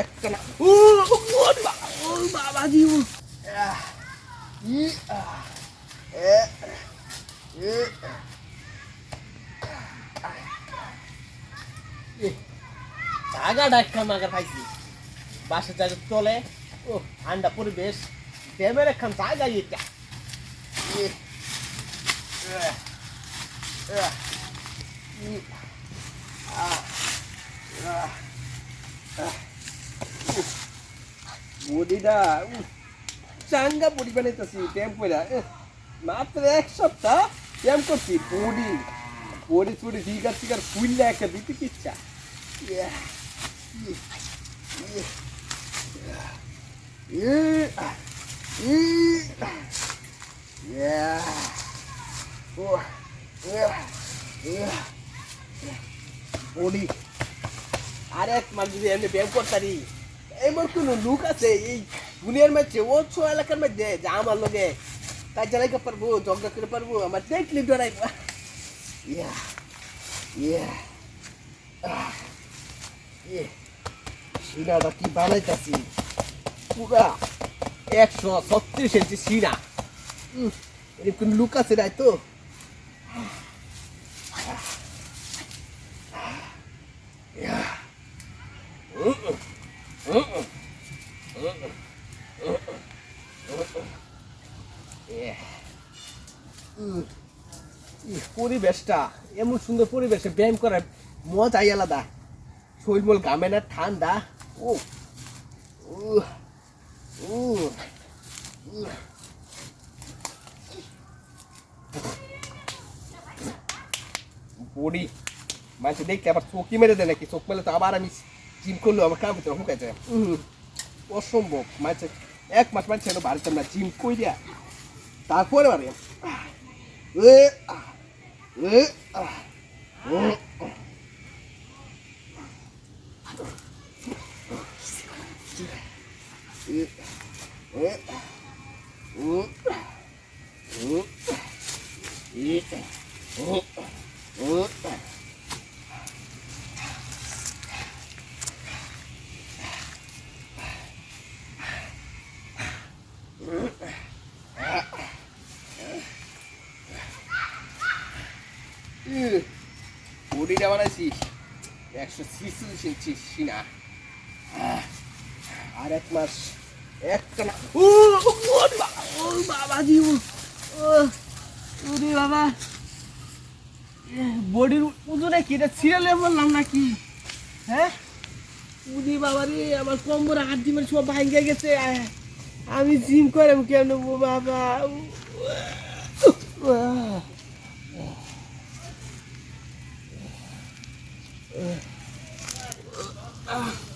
বাবা ও বাবা জি ও আহ, ই, আহ, এ, এ, এ, জাগা ডাক্কা মাগা খাইছি বাসা জায়গা চলে ও ঠান্ডা পরিবেশ ড্যামের একখান জায়গা চাঙ্গা বডি বানাইতেছি পয়লা মাত্র এক সপ্তাহ ড্যাম করছি বডি বডি চুড়ি ফিগার ফিগার ফুললে একটা দিতে ইচ্ছা? আর এক মাস যদি এমনি ব্যায়াম করতারি। এমন কোনো লোক আছে, এই দুনিয়ার মধ্যে ও ছো এলাকার মধ্যে, যা আমার লগে তাই জ্বালাইতে পারব জগা করে পারব, আমার দেখলি ডরাই ইয়া ইয়া ইয়ে সিনাটা কি বানাইতাছি? পুরা একশো ছত্রিশ ইঞ্চি সিনা। এরকম লুক আছে তাই তো? পরিবেশটা এমন সুন্দর পরিবেশে ব্যায়াম করার মজাই আলাদা। শৈলমল গামে না ঠান্ডা। ও উ উ উ। বডি মানুষ দেখতে আবার চোখি মেরে দেয় নাকি? চোখ মেলে তো আবার আমি জিম করলেও আমার কাম ভিতরে হুকাই যায় অসম্ভব মানুষ এক মাস মানুষ এনে বাড়িতে না জিম কইরা তারপরে বাড়ি এ বডিটা বানাইছি একশো ইঞ্চি সিনা আর এক মাস না বাবা বডির কি এটা বললাম নাকি? হ্যাঁ? বাবা আমার কম্বর হাড্ডি মানে সব ভাঙ্গে গেছে আমি জিম করে কেন বাবা। আহ।